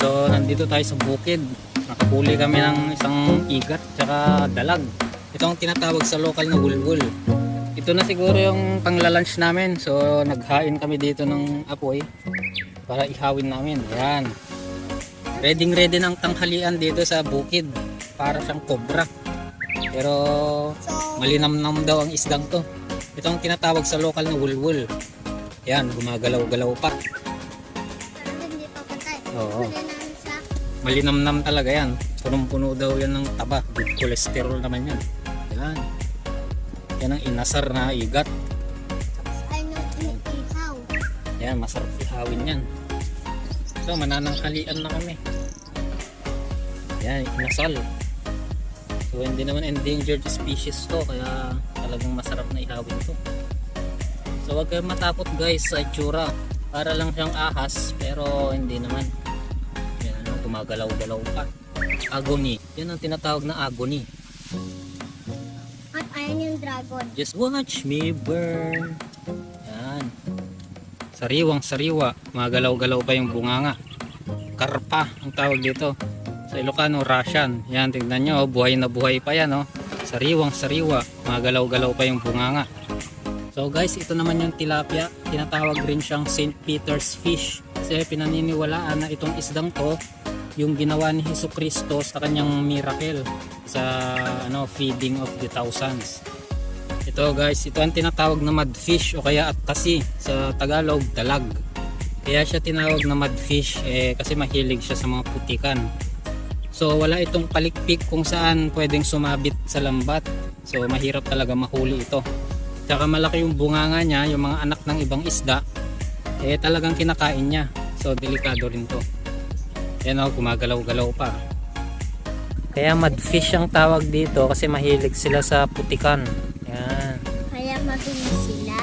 So, nandito tayo sa bukid. Nakapuli kami ng isang igat tsaka dalag. Ito ang tinatawag sa local na wulwul. Ito na siguro yung panglalunch namin. So, naghain kami dito ng apoy para ihawin namin. Yan. Ready ready ng tanghalian dito sa bukid. Para siyang cobra. Pero malinamnam daw ang isdang to. Ito ang tinatawag sa local na wulwul. Yan, gumagalaw-galaw pa. Hindi pa patay. Oo. Malinamnam talaga yan. Punong-puno daw yan ng taba. Good cholesterol naman yan. Yan. Yan ang inasar na igat. Yan, masarap ihawin yan. Ito, mananangkalian na kami. Yan, inasal. So, hindi naman endangered species to. Kaya talagang masarap na ihawin to. So, huwag kayong matakot guys sa itsura. Para lang siyang ahas, pero hindi naman. Yan, ano, gumagalaw-galaw pa. Agony. Yan ang tinatawag na agony. At ayan yung dragon. Just watch me burn. Yan. Sariwang sariwa. Magalaw-galaw pa yung bunganga. Karpa ang tawag dito. Sa Ilocano, Russian. Yan, tingnan nyo. oh, Buhay na buhay pa yan. Oh. Sariwang sariwa. Magalaw-galaw pa yung bunganga. So guys, ito naman yung tilapia. Tinatawag rin siyang St. Peter's fish. Kasi pinaniniwalaan na itong isdang to yung ginawa ni Hesus Kristo sa kanyang miracle sa ano feeding of the thousands. Ito guys, ito ang tinatawag na mudfish o kaya atasi sa Tagalog, dalag. Kaya siya tinawag na mudfish eh, kasi mahilig siya sa mga putikan. So wala itong palikpik kung saan pwedeng sumabit sa lambat. So mahirap talaga mahuli ito tsaka malaki yung bunganga niya yung mga anak ng ibang isda eh talagang kinakain niya. So delikado rin to. Yan o gumagalaw-galaw pa. Kaya mudfish ang tawag dito kasi mahilig sila sa putikan. Yan. Kaya mabinis sila.